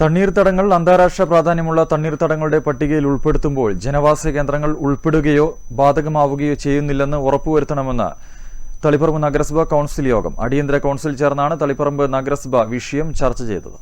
തണ്ണീർത്തടങ്ങൾ അന്താരാഷ്ട്ര പ്രാധാന്യമുള്ള തണ്ണീർത്തടങ്ങളുടെ പട്ടികയിൽ ഉൾപ്പെടുത്തുമ്പോൾ ജനവാസ കേന്ദ്രങ്ങൾ ഉൾപ്പെടുകയോ ബാധകമാവുകയോ ചെയ്യുന്നില്ലെന്ന് ഉറപ്പുവരുത്തണമെന്ന് തളിപ്പറമ്പ് നഗരസഭ കൗൺസിൽ യോഗം. അടിയന്തര കൗൺസിൽ ചേർന്നാണ് തളിപ്പറമ്പ് നഗരസഭ വിഷയം ചർച്ച ചെയ്തത്.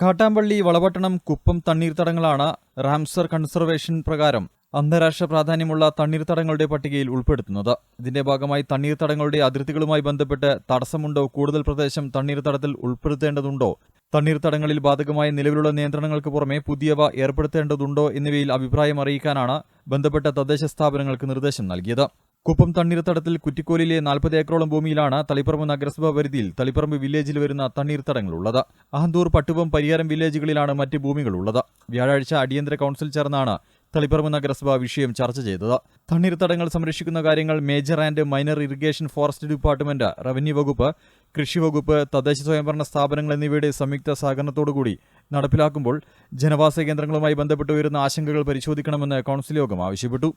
കാട്ടാമ്പള്ളി വളപട്ടണം കുപ്പം തണ്ണീർത്തടങ്ങളാണ് റാംസർ കൺസർവേഷൻ പ്രകാരം അന്താരാഷ്ട്ര പ്രാധാന്യമുള്ള തണ്ണീർത്തടങ്ങളുടെ പട്ടികയിൽ ഉൾപ്പെടുത്തുന്നത്. ഇതിന്റെ ഭാഗമായി തണ്ണീർത്തടങ്ങളുടെ അതിർത്തികളുമായി ബന്ധപ്പെട്ട് തടസ്സമുണ്ടോ? കൂടുതൽ പ്രദേശം തണ്ണീർത്തടത്തിൽ ഉൾപ്പെടുത്തേണ്ടതുണ്ടോ? തണ്ണീർത്തടങ്ങളിൽ ബാധകമായ നിലവിലുള്ള നിയന്ത്രണങ്ങൾക്ക് പുറമെ പുതിയവ ഏർപ്പെടുത്തേണ്ടതുണ്ടോ എന്നിവയിൽ അഭിപ്രായം അറിയിക്കാനാണ് ബന്ധപ്പെട്ട തദ്ദേശ സ്ഥാപനങ്ങൾക്ക് നിർദ്ദേശം നൽകിയത്. കുപ്പം തണ്ണീർത്തടത്തിൽ കുറ്റിക്കോലിലെ നാൽപ്പത് ഏക്കറോളം ഭൂമിയിലാണ് തളിപ്പറമ്പ് നഗരസഭാ പരിധിയിൽ തളിപ്പറമ്പ് വില്ലേജിൽ വരുന്ന തണ്ണീർത്തടങ്ങളുള്ളത്. അഹന്തൂർ പട്ടുപം പരിയാരം വില്ലേജുകളിലാണ് മറ്റ് ഭൂമികളുള്ളത്. വ്യാഴാഴ്ച അടിയന്തര കൌൺസിൽ ചേർന്നാണ് തളിപ്പറമ്പ് നഗരസഭ വിഷയം ചർച്ച ചെയ്തത്. തണ്ണീർത്തടങ്ങൾ സംരക്ഷിക്കുന്ന കാര്യങ്ങൾ major and minor irrigation forest department revenue വകുപ്പ് കൃഷി വകുപ്പ് തദ്ദേശ സ്വയംഭരണ സ്ഥാപനങ്ങൾ എന്നിവയുടെ സംയുക്ത സഹകരണത്തോടുകൂടി നടപ്പിലാക്കുമ്പോൾ ജനവാസ കേന്ദ്രങ്ങളുമായി ബന്ധപ്പെട്ട് ഉയരുന്ന ആശങ്കകൾ പരിശോധിക്കണമെന്ന് കൗൺസിൽ യോഗം ആവശ്യപ്പെട്ടു.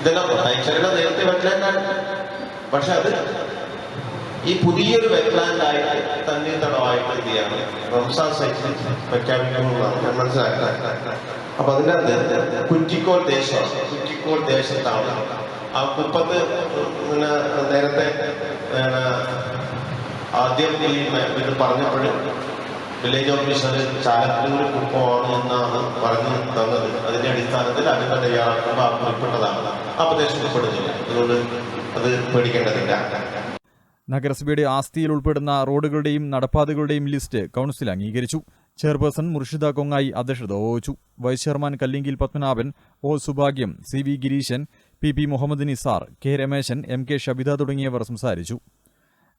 ഇതെല്ലാം നേരത്തെ പറ്റില്ല പക്ഷെ അത് ഈ പുതിയൊരു വെറ്റ്ലാൻഡായിട്ട് തണ്ണീർത്തടമായിട്ട് എന്ത് ചെയ്യാണ്? റംസാൻ സൈറ്റിൽ ഞാൻ മനസ്സിലാക്കുന്നത് അപ്പൊ അതിന്റെ കുറ്റിക്കോൾ ദേശം കുറ്റിക്കോൾ ദേശത്താണ്. ആ കുപ്പത്ത് നേരത്തെ ആദ്യം ഈ ഇത് പറഞ്ഞപ്പോഴും വില്ലേജ് ഓഫീസർ ചാലക്കുടി കുപ്പമാണ് എന്നാണ് പറഞ്ഞു തന്നത്. അതിന്റെ അടിസ്ഥാനത്തിൽ അതിന്റെ തയ്യാറാക്കുമ്പോൾ ആ ഉൾപ്പെട്ടതാണ്. ആ പ്രദേശം ഉൾപ്പെടുന്നില്ല. അതുകൊണ്ട് അത് പേടിക്കേണ്ടതില്ല. നഗരസഭയുടെ ആസ്തിയിൽ ഉൾപ്പെടുന്ന റോഡുകളുടെയും നടപ്പാതകളുടെയും ലിസ്റ്റ് കൗൺസിൽ അംഗീകരിച്ചു. ചെയർപേഴ്സൺ മുർഷിദ കൊങ്ങായി അധ്യക്ഷത വഹിച്ചു. Vice chairman Kallinkil Padmanabhan O Subhagyam C V Gireeshan P P Muhammed Nisar K Rameshan M K Shabitha തുടങ്ങിയവർ സംസാരിച്ചു.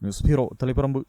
News bureau Taliparamba.